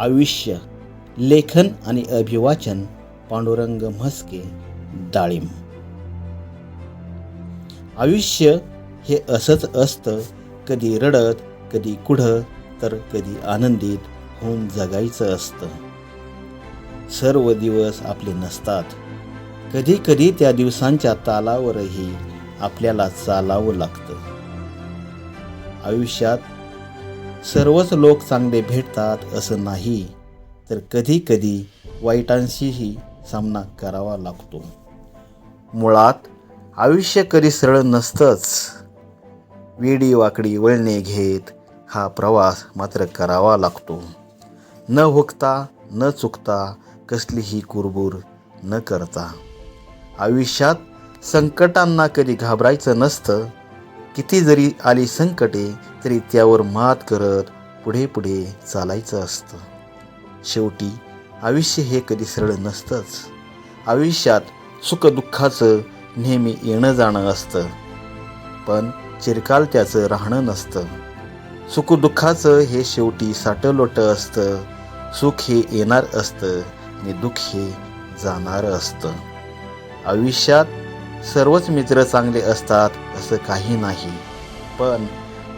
आयुष्य लेखन आणि अभिवाचन पांडुरंग म्हस्के डाळिंब. आयुष्य हे असंच असतं कधी रडत कधी कुढं तर कधी आनंदित होऊन जगायचं असतं. सर्व दिवस आपले नसतात. कधी कधी त्या दिवसांच्या तालावरही आपल्याला चालावं लागतं. आयुष्यात सर्वच लोक चांगले भेटतात असं नाही तर कधी कधी वाईटांशीही सामना करावा लागतो. मुळात आयुष्य कधी सरळ नसतंच. वेडी वाकडी वळणे घेत हा प्रवास मात्र करावा लागतो. न हुकता न चुकता कसलीही कुरबूर न करता. आयुष्यात संकटांना कधी घाबरायचं नसतं. किती जरी आली संकटे तरी त्यावर मात करत पुढे पुढे चालायचं असतं. शेवटी आयुष्य हे कधी सरळ नसतंच. आयुष्यात सुखदुःखाचं नेहमी येणं जाणं असतं. पण चिरकाल त्याचं राहणं नसतं. सुखदुःखाचं हे शेवटी साठलोटं असतं. सुख हे येणार असतं आणि दुःख हे जाणारं असतं. आयुष्यात सर्वच मित्र चांगले असतात असं काही नाही. पण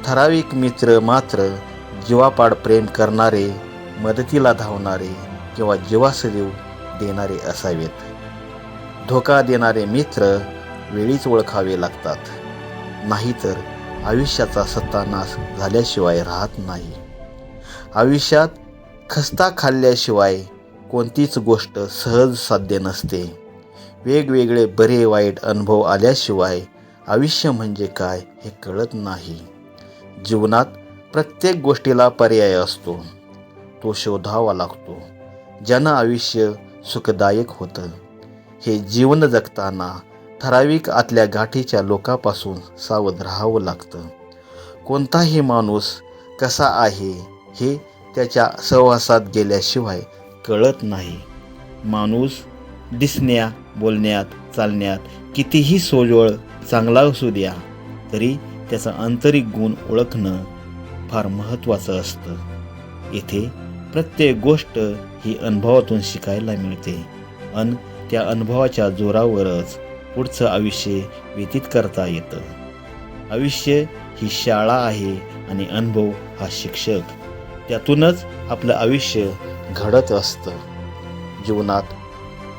ठराविक मित्र मात्र जीवापाड प्रेम करणारे मदतीला धावणारे किंवा जीवासदेव देणारे असावेत. धोका देणारे मित्र वेळीच ओळखावे लागतात. नाहीतर आयुष्याचा सत्तानाश झाल्याशिवाय राहत नाही. आयुष्यात खस्ता खाल्ल्याशिवाय कोणतीच गोष्ट सहज साध्य नसते. वेगवेगळे बरे वाईट अनुभव आल्याशिवाय आयुष्य म्हणजे काय हे कळत नाही. जीवनात प्रत्येक गोष्टीला पर्याय असतो. तो शोधावा लागतो ज्यानं आयुष्य सुखदायक होतं. हे जीवन जगताना ठराविक आतल्या गाठीच्या लोकापासून सावध राहावं लागतं. कोणताही माणूस कसा आहे हे त्याच्या सहवासात गेल्याशिवाय कळत नाही. माणूस दिसण्या बोलण्यात चालण्यात कितीही सोजवळ चांगला असू द्या तरी त्याचा आंतरिक गुण ओळखणं फार महत्त्वाचं असतं. इथे प्रत्येक गोष्ट ही अनुभवातून शिकायला मिळते अन त्या अनुभवाच्या जोरावरच पुढचं आयुष्य व्यतीत करता येतं. आयुष्य ही शाळा आहे आणि अनुभव हा शिक्षक. त्यातूनच आपलं आयुष्य घडत असतं. जीवनात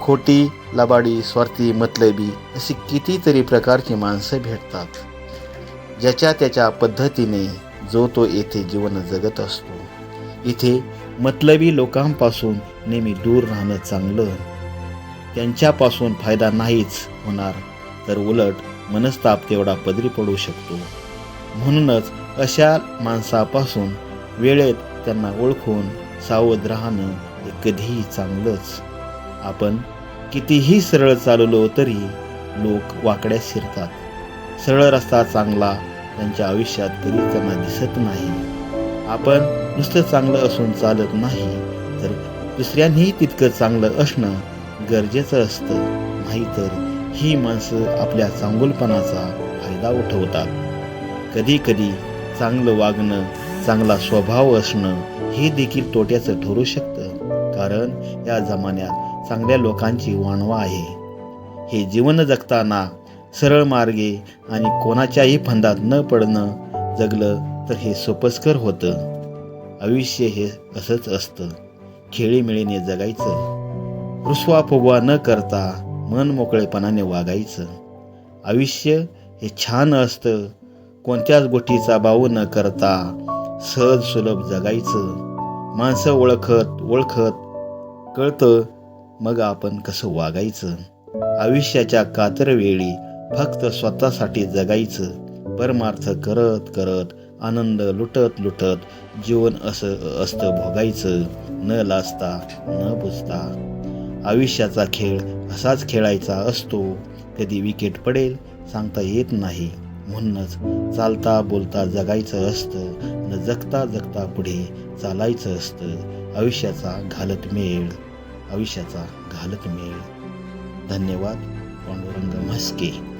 खोटी लबाडी स्वार्थी मतलबी अशी कितीतरी प्रकारची माणसं भेटतात. ज्याच्या त्याच्या पद्धतीने जो तो येथे जीवन जगत असतो. इथे मतलबी लोकांपासून नेहमी दूर राहणं चांगलं. त्यांच्यापासून फायदा नाहीच होणार तर उलट मनस्ताप तेवढा पदरी पडू शकतो. म्हणूनच अशा माणसापासून वेळेत त्यांना ओळखून सावध राहणं हे कधीही चांगलंच. आपण कितीही सरळ चाललो तरी लोक वाकड्या शिरतात. सरळ रस्ता चांगला त्यांच्या आयुष्यात कधीच त्यांना दिसत नाही. आपण नुसतं चांगलं असून चालत नाही तर दुसऱ्यांनीही तितकं चांगलं असणं गरजेचं असतं. नाहीतर ही माणसं आपल्या चांगुलपणाचा फायदा उठवतात. कधी कधी चांगलं वागणं चांगला स्वभाव असणं हे देखील तोट्याचं ठरू शकतं. कारण या जमान्यात चांगल्या लोकांची वाणवा आहे. हे जीवन जगताना सरळ मार्गे आणि कोणाच्याही फंदात न पडणं जगलं तर हे सोपस्कर होतं. आयुष्य हे असंच असतं. खेळीमेळीने जगायचं. रुसवा फुगवा न करता मन मोकळेपणाने वागायचं. आयुष्य हे छान असतं. कोणत्याच गोष्टीचा बाऊ न करता सहज सुलभ जगायचं. माणसं ओळखत ओळखत कळतं मग आपण कसं वागायचं? आयुष्याच्या कातरवेळी फक्त स्वतःसाठी जगायचं परमार्थ करत करत आनंद लुटत लुटत जीवन असं असतं भोगायचं. न लाजता न बुजता. आयुष्याचा खेळ असाच खेळायचा असतो. कधी विकेट पडेल सांगता येत नाही. म्हणूनच चालता बोलता जगायचं असतं. न जगता जगता पुढे चालायचं असतं. आयुष्याचा घालत मेळ आयुष्याचा घालत मेळ. धन्यवाद पांडुरंग म्हस्के.